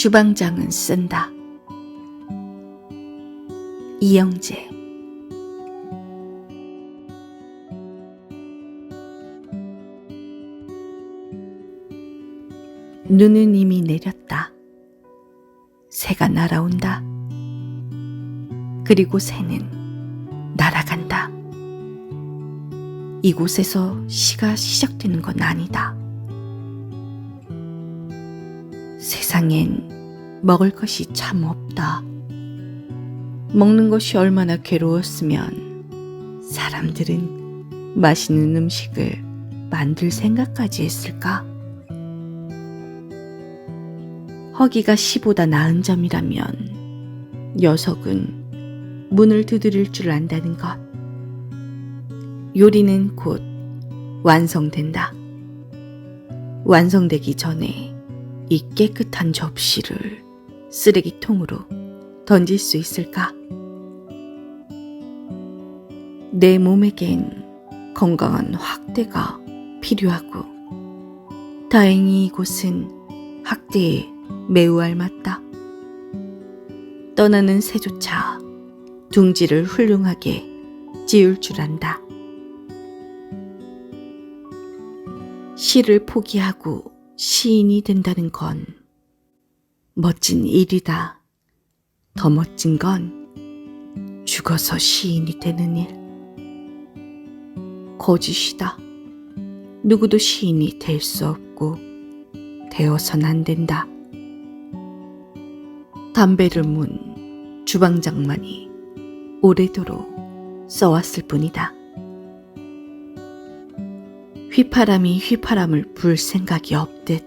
주방장은 쓴다. 이영재 눈은 이미 내렸다. 새가 날아온다. 그리고 새는 날아간다. 이곳에서 시가 시작되는 건 아니다. 세상엔 먹을 것이 참 없다. 먹는 것이 얼마나 괴로웠으면 사람들은 맛있는 음식을 만들 생각까지 했을까? 허기가 시보다 나은 점이라면 녀석은 문을 두드릴 줄 안다는 것. 요리는 곧 완성된다. 완성되기 전에 이 깨끗한 접시를 쓰레기통으로 던질 수 있을까? 내 몸에겐 건강한 학대가 필요하고 다행히 이곳은 학대에 매우 알맞다. 떠나는 새조차 둥지를 훌륭하게 지을 줄 안다. 시를 포기하고 시인이 된다는 건 멋진 일이다. 더 멋진 건 죽어서 시인이 되는 일. 거짓이다. 누구도 시인이 될 수 없고 되어선 안 된다. 담배를 문 주방장만이 오래도록 써왔을 뿐이다. 휘파람이 휘파람을 불 생각이 없듯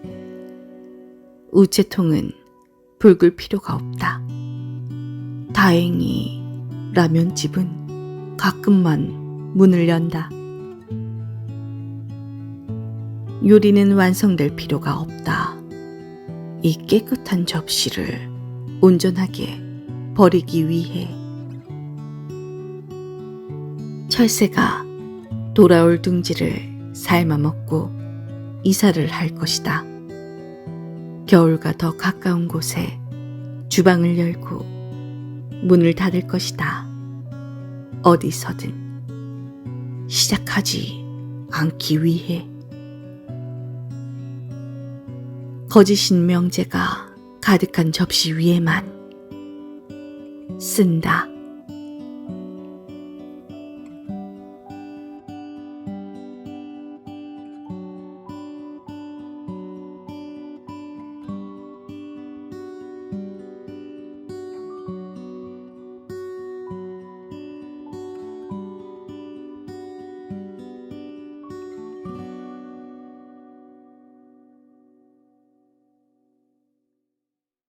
우체통은 붉을 필요가 없다. 다행히 라면집은 가끔만 문을 연다. 요리는 완성될 필요가 없다. 이 깨끗한 접시를 온전하게 버리기 위해 철새가 돌아올 둥지를 삶아먹고 이사를 할 것이다. 겨울과 더 가까운 곳에 주방을 열고 문을 닫을 것이다. 어디서든 시작하지 않기 위해 거짓인 명제가 가득한 접시 위에만 쓴다.